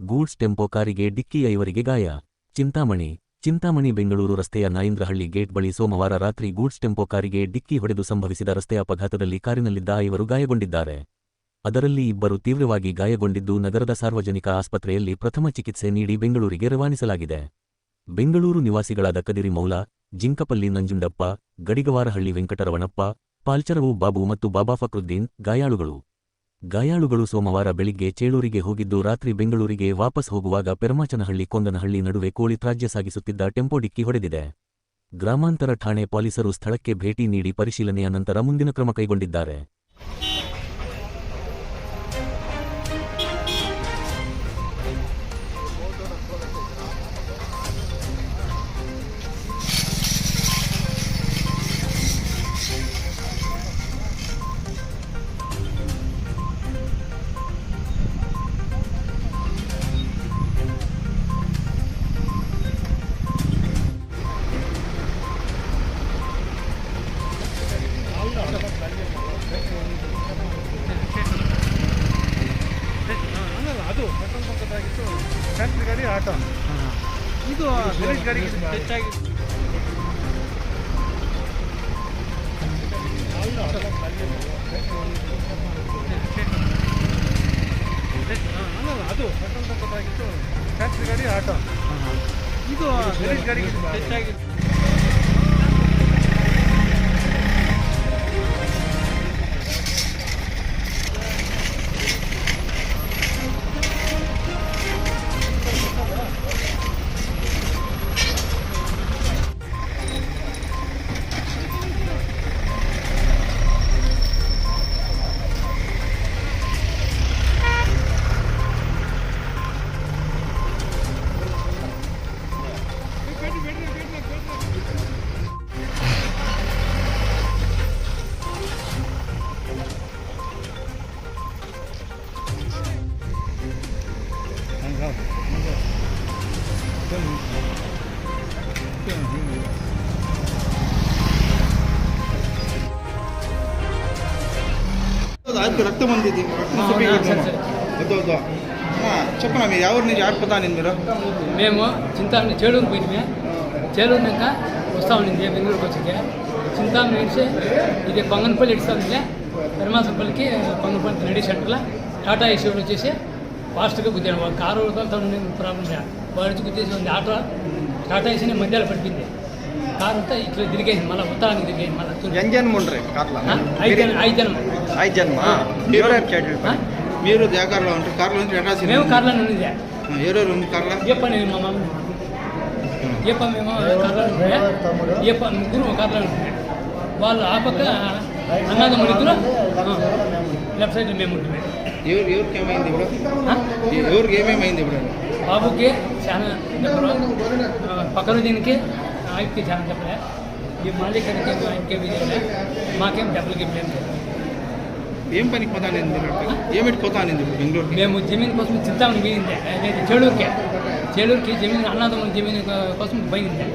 Goods tempo ಕಾರಿಗೆ ಡಿಕ್ಕಿ ಐವರಿಗೆ ಗಾಯ. ಚಿಂತಾಮಣಿ ಚಿಂತಾಮಣಿ ಬೆಂಗಳೂರು ರಸ್ತೆಯ ನಾಯಿಂದ್ರಹಳ್ಳಿ ಗೇಟ್ ಬಳಿ ಸೋಮವಾರ ರಾತ್ರಿ ಗೂಡ್ಸ್ ಟೆಂಪೋ ಕಾರಿಗೆ ಡಿಕ್ಕಿ ಹೊಡೆದು ಸಂಭವಿಸಿದ ರಸ್ತೆ ಅಪಘಾತದಲ್ಲಿ ಕಾರಿನಲ್ಲಿದ್ದ ಐವರು ಗಾಯಗೊಂಡಿದ್ದಾರೆ. ಅದರಲ್ಲಿ ಇಬ್ಬರು ತೀವ್ರವಾಗಿ ಗಾಯಗೊಂಡಿದ್ದು ನಗರದ ಸಾರ್ವಜನಿಕ ಆಸ್ಪತ್ರೆಯಲ್ಲಿ ಪ್ರಥಮ ಚಿಕಿತ್ಸೆ ನೀಡಿ ಬೆಂಗಳೂರಿಗೆ ರವಾನಿಸಲಾಗಿದೆ. ಬೆಂಗಳೂರು ನಿವಾಸಿಗಳಾದ ಕದಿರಿ ಮೌಲ, ಜಿಂಕಪಲ್ಲಿ ನಂಜುಂಡಪ್ಪ, ಗಡಿಗವಾರಹಳ್ಳಿ ವೆಂಕಟರವಣಪ್ಪ, ಪಾಲ್ಚರವು ಬಾಬು ಮತ್ತು ಬಾಬಾ ಫಕ್ರುದ್ದೀನ್ ಗಾಯಾಳುಗಳು. ಗಾಯಾಳುಗಳು ಸೋಮವಾರ ಬೆಳಿಗ್ಗೆ ಚೇಳೂರಿಗೆ ಹೋಗಿದ್ದು ರಾತ್ರಿ ಬೆಂಗಳೂರಿಗೆ ವಾಪಸ್ ಹೋಗುವಾಗ ಪೆರ್ಮಾಚನಹಳ್ಳಿ ಕೊಂದನಹಳ್ಳಿ ನಡುವೆ ಕೋಳಿ ತ್ರಾಜ್ಯ ಸಾಗಿಸುತ್ತಿದ್ದ ಟೆಂಪೋ ಡಿಕ್ಕಿ ಹೊಡೆದಿದೆ. ಗ್ರಾಮಾಂತರ ಠಾಣೆ ಪೊಲೀಸರು ಸ್ಥಳಕ್ಕೆ ಭೇಟಿ ನೀಡಿ ಪರಿಶೀಲನೆಯ ನಂತರ ಮುಂದಿನ ಕ್ರಮ ಕೈಗೊಂಡಿದ್ದಾರೆ. ಅದು ಪೆಟ್ರೋಲ್ ಬಂಕದಾಗಿತ್ತು ಫ್ಯಾಕ್ಟ್ರಿ ಗಾಡಿ ಆಟೋ ಇದು ವಿಲೇಜ್ ಗಾಡಿಗೆ ಹೆಚ್ಚಾಗಿ ಅದು ಪೆಟ್ರೋಲ್ ಬಂಕದಾಗಿತ್ತು ಫ್ಯಾಕ್ಟ್ರಿ ಗಾಡಿ ಆಟೋ ಇದು ವಿಲೇಜ್ ಗಾಡಿಗೆ ಹೆಚ್ಚಾಗಿ ಆಯ್ತು రక్త మందిది వద్దు చెప్పనా మీరు ఎవరు నుంచి ఆడిపోతా నేను మీరు మేము చింతామణి చేడూరు పోయినామే చేడూరునాక వస్తా ఉండింది బెంగళూరుకి వచ్చాక చింతామణి నుంచి ఇది పొంగనపల్లి ఇడుస్తా ఉంది ధర్మాసపల్లికి పొంగనపల్లి రెడీ సెంటర్లో టాటా ఏసీలో వచ్చేసి ఫాస్ట్గా గుద్దాను కారు వదలతాను ప్రాబ్లం లేదు. వాడి నుంచి గుద్దేసి ఉంది ఆటో. స్టార్ట్ అయ్యేసి మధ్యలో పడిపోయింది. కారు అంతా ఇట్లా తిరిగేసింది. మళ్ళీ ఉత్తరానికి తిరిగేది మళ్ళీ ఎంజన్ ఉండరు కార్లో? ఐదు ఐదు జన్మ. ఐదు జన్మ. మీరు జాగార్లో ఉంటారు కార్లో ఉంటే ఎట్లా మేము కార్లో ఉంది ఎవరెవరు ఉంది కార్లో? చెప్పండి మా మమ్మీ ఏప మేము కార్లో ఏప ముగ్గురు కార్లో ఉంటున్నాం వాళ్ళు ఆ పక్క అన్నదమ్ముడు ఇద్దరు. లెఫ్ట్ సైడ్ మేము ఉంటున్నాం ఎవరికి ఏమైంది ఇప్పుడు? ఎవరికి ఏమేమైంది ఇప్పుడు? బాబుకి చాలా పక్కన దీనికి ఆయనకి చాలా దెబ్బలే ఈ మాలికనికి ఆయనకేం ఇది మాకేం ఏం లేదు ఏం పనికి అక్కడికి? ఏమిటి పోతానింది ఇప్పుడు బెంగళూరుకి? మేము జమీన్ కోసం చిత్తామని పోయింది. చేడూరుకే చేడూరుకి జమీన్ అన్నదమ్ముల జమీన్ కోసం పోయింది.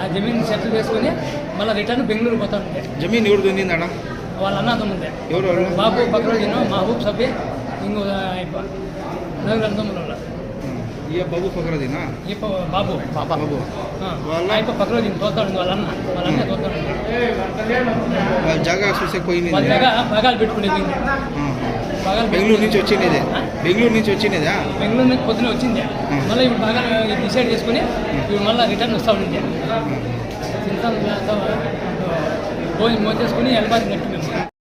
ఆ జమీన్ సెటిల్ చేసుకుని మళ్ళీ రిటర్న్ బెంగళూరు పోతా ఉంటే జమీన్ ఎవరు దున్నింది అన్న వాళ్ళ అన్నదమ్ముందే ఎవరు బాబు పక్కన మహబూబ్ సభ్య ఇంకో ఈ బాబు పకరదినా ఈ బాబు. బాబు. వాళ్ళ? పక్కన దీన్ని తోతాడు వాళ్ళ అన్న. వాళ్ళ అన్న తోతాడు వాళ్ళ జాగా చూసే పోయింది వాళ్ళ దగ్గర బగాలు పెట్టుకునే పోయింది. బగాలు బెంగళూరు నుంచి వచ్చినదే బెంగళూరు నుంచి వచ్చినదా బెంగళూరు నుంచి పొద్దున వచ్చింది. మళ్ళీ ఇప్పుడు బాగా డిసైడ్ చేసుకుని ఇప్పుడు మళ్ళీ రిటర్న్ వస్తా ఉండింది. చింత భోజనం మోచేసుకుని వెళ్ళబారి నెట్టు మేము